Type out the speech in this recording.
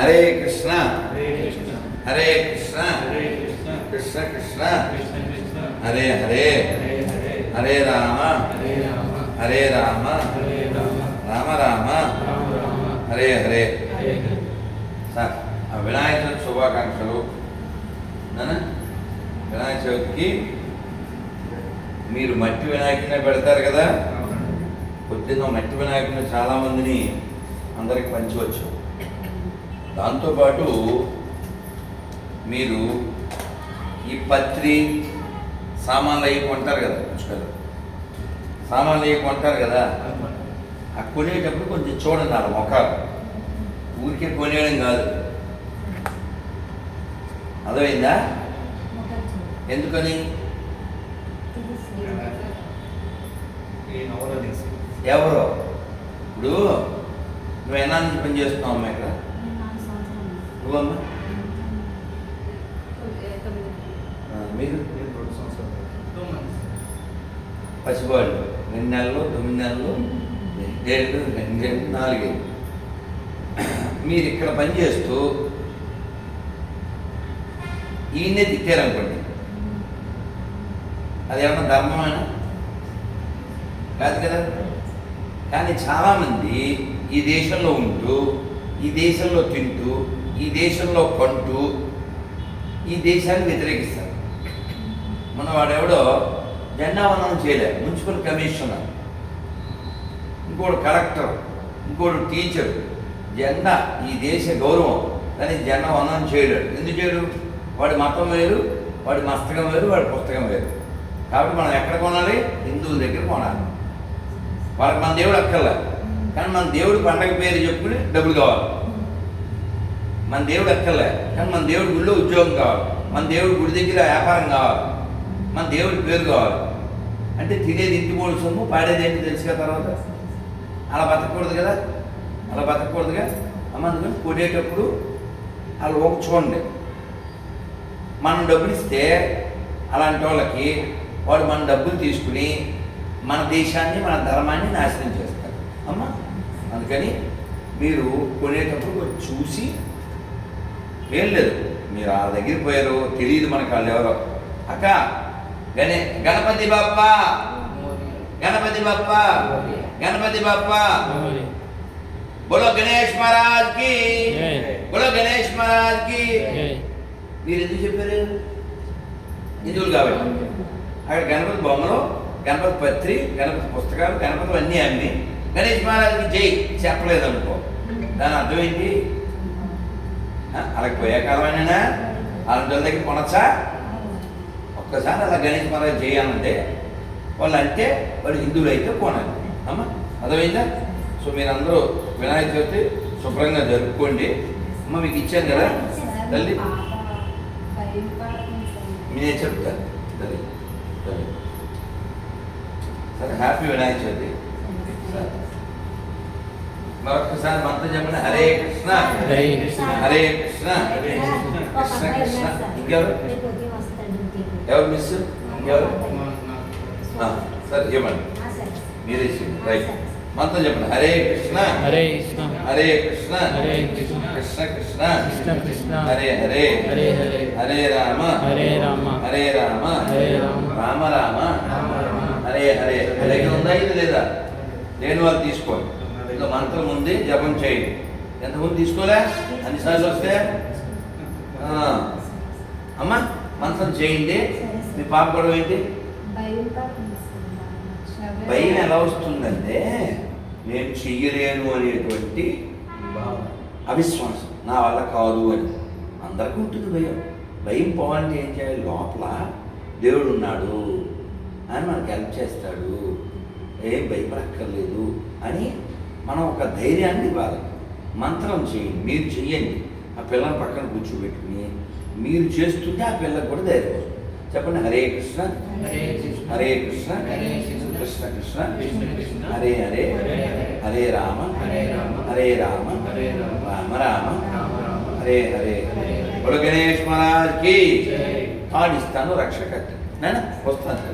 Hare Krishna. Hare Krishna. Krishna. Hare Krishna. Hare Hare. Hare Rama. Hare Rama. Rama. Rama. Hare Hare. Sir ఆ వినాయక శుభాకాంక్షలు. వినాయక చవితికి మీరు మట్టి వినాయకుడినే పెడతారు కదా? పొద్దున్న మట్టి వినాయకుడిని చాలామందిని అందరికి పంచవచ్చు. దాంతోపాటు మీరు ఈ పత్రి సామాన్లు అవి కొంటారు కదా పుష్కలు. సామాన్లు అవి కొంటారు కదా. ఆ కొనేటప్పుడు కొంచెం చూడండి వాళ్ళ మొక్కలు ఊరికే కొనేయడం కాదు. అర్థమైందా? ఎందుకని? ఎవరో? ఎవరు ఇప్పుడు నువ్వు ఎన్నా నుంచి పని చేస్తున్నావు అమ్మా ఇక్కడ? నువ్వమ్మా మీరు? నేను రెండు సంవత్సరాలు. పసివాళ్ళు. రెండు నెలలు తొమ్మిది నెలలు ఏళ్ళు రెండేళ్ళు నాలుగేళ్ళు మీరు ఇక్కడ పని చేస్తూ ఈయన్నే తిట్టారనుకోండి అది ఏమన్నా ధర్మమేనా? కాదు కదా? కానీ చాలామంది ఈ దేశంలో ఉంటూ ఈ దేశంలో తింటూ ఈ దేశంలో కొంటూ ఈ దేశాన్ని వ్యతిరేకిస్తారు. మన వాడెవడో జెండా వందనం చేయలే మున్సిపల్ కమిషనర్ ఇంకోడు కలెక్టర్ ఇంకోడు టీచర్. జెండా ఈ దేశ గౌరవం కానీ జెండా చేయలేడు. ఎందుకు చేయడు? వాడి మతం వేరు వాడి మస్తకం వేరు వాడి పుస్తకం వేరు. కాబట్టి మనం ఎక్కడ కొనాలి? హిందువుల దగ్గర కొనాలి. వాళ్ళకి మన దేవుడు అక్కర్లేదు కానీ మన దేవుడు పండగ పేరు చెప్పుకుని డబ్బులు కావాలి. మన దేవుడు అక్కర్లే కానీ మన దేవుడి గుడిలో ఉద్యోగం కావాలి. మన దేవుడి గుడి దగ్గర వ్యాపారం కావాలి. మన దేవుడి పేరు కావాలి. అంటే తినేది ఇంటి మూడు సొమ్ము పాడేది ఏంటి తెలుసు కదా తర్వాత? అలా బతకూడదు కదా? అలా బతకూడదుగా అమ్మ అందుకని కొనేటప్పుడు అలా ఒక చూడండి. మనం డబ్బులు ఇస్తే అలాంటి వాళ్ళకి వాడు మన డబ్బులు తీసుకుని మన దేశాన్ని మన ధర్మాన్ని నాశనం చేస్తారు అమ్మా అందుకని మీరు కొనేటప్పుడు చూసి ఏం లేదు మీరు ఆ దగ్గరికి పోయారు తెలియదు మనకు వాళ్ళు ఎవరో. అక్క గణే గణపతి బాప్ప గణపతి బాప్ప గణపతి బాప్ప. బోలో గణేష్ మహారాజ్కి. బోలో గణేష్ మహారాజ్కి. మీరు ఎందుకు చెప్పారు? హిందువులు కాబట్టి. అక్కడ గణపతి బొమ్మలు గణపతి పత్రి గణపతి పుస్తకాలు గణపతి అన్నీ అమ్మి గణేష్ మహారాజుకి జై చెప్పలేదు అనుకో. దాని అర్థం ఏంటి? ఆ, అలాగే పోయే కాలమేనా అలాంటి దగ్గర కొనచ్చా ఒక్కసారి అలా గణేష్ మహారాజ్ చేయాలంటే వాళ్ళు అంటే వాళ్ళు హిందువులు అయితే కొనాలి అమ్మా అర్థమైందా? సో మీరందరూ వినాయక చవితి శుభ్రంగా జరుపుకోండి. అమ్మ మీకు ఇచ్చాను కదా? తల్లి. నేనే చెప్తాను తల్లి తల్లి. సరే హ్యాపీ వినాయక చవితి. మరొకసారి మంత్రం చెప్పండి. హరే కృష్ణ. హరే కృష్ణ. హరే కృష్ణ. కృష్ణ కృష్ణ. ఇంకెవరు? ఎవరు మిస్ ఇంకెవరు? ఆ, సరే చెప్పండి మీరే చెప్పండి రైట్. మంత్రం చెప్పండి. హరే కృష్ణ. హరే కృష్ణ. హరే కృష్ణ. హరే కృష్ణ. కృష్ణ కృష్ణ. కృష్ణ కృష్ణ. హరే హరే. హరే హరే. హరే రామ. హరే రామ. హరే రామ. హరే రామ. రామ రామ. హరే హరే. హరే ఉందా ఇది లేదా? లేని వాళ్ళు తీసుకోండి. ఇంకా మంత్రం ఉంది జపం చేయండి ఎంతమంది తీసుకోలే? అన్నిసార్లు వస్తే? ఆ. అమ్మా మంత్రం చేయండి. మీ పాప గొడవ ఏంటి? భయం ఎలా వస్తుందంటే నేను చెయ్యలేను అనేటువంటి అవిశ్వాసం నా వల్ల కాదు అని. అందరికీ ఉంటుంది భయం. భయం పోవాలంటే ఏం చేయాలి? లోపల దేవుడు ఉన్నాడు అని మనకు హెల్ప్ చేస్తాడు. ఏం భయపడక్కర్లేదు అని మనం ఒక ధైర్యాన్ని ఇవ్వాలి. మంత్రం చేయండి మీరు చెయ్యండి. ఆ పిల్లని పక్కన కూర్చోబెట్టుకుని మీరు చేస్తుంటే ఆ పిల్లకి కూడా ధైర్యం వస్తుంది. చెప్పండి హరే కృష్ణ. హరే కృష్ణ. హరే కృష్ణ. హరే కృష్ణ. కృష్ణ కృష్ణ. కృష్ణ కృష్ణ. హరే హరే. హరే హరే. హరే రామ. హరే రామ. హరే రామ. హరే రామ. హరే హరే. బుడ గణేష్ మహారాజ్కి జై. పాడిస్తాను రక్షక నేను వస్తాను.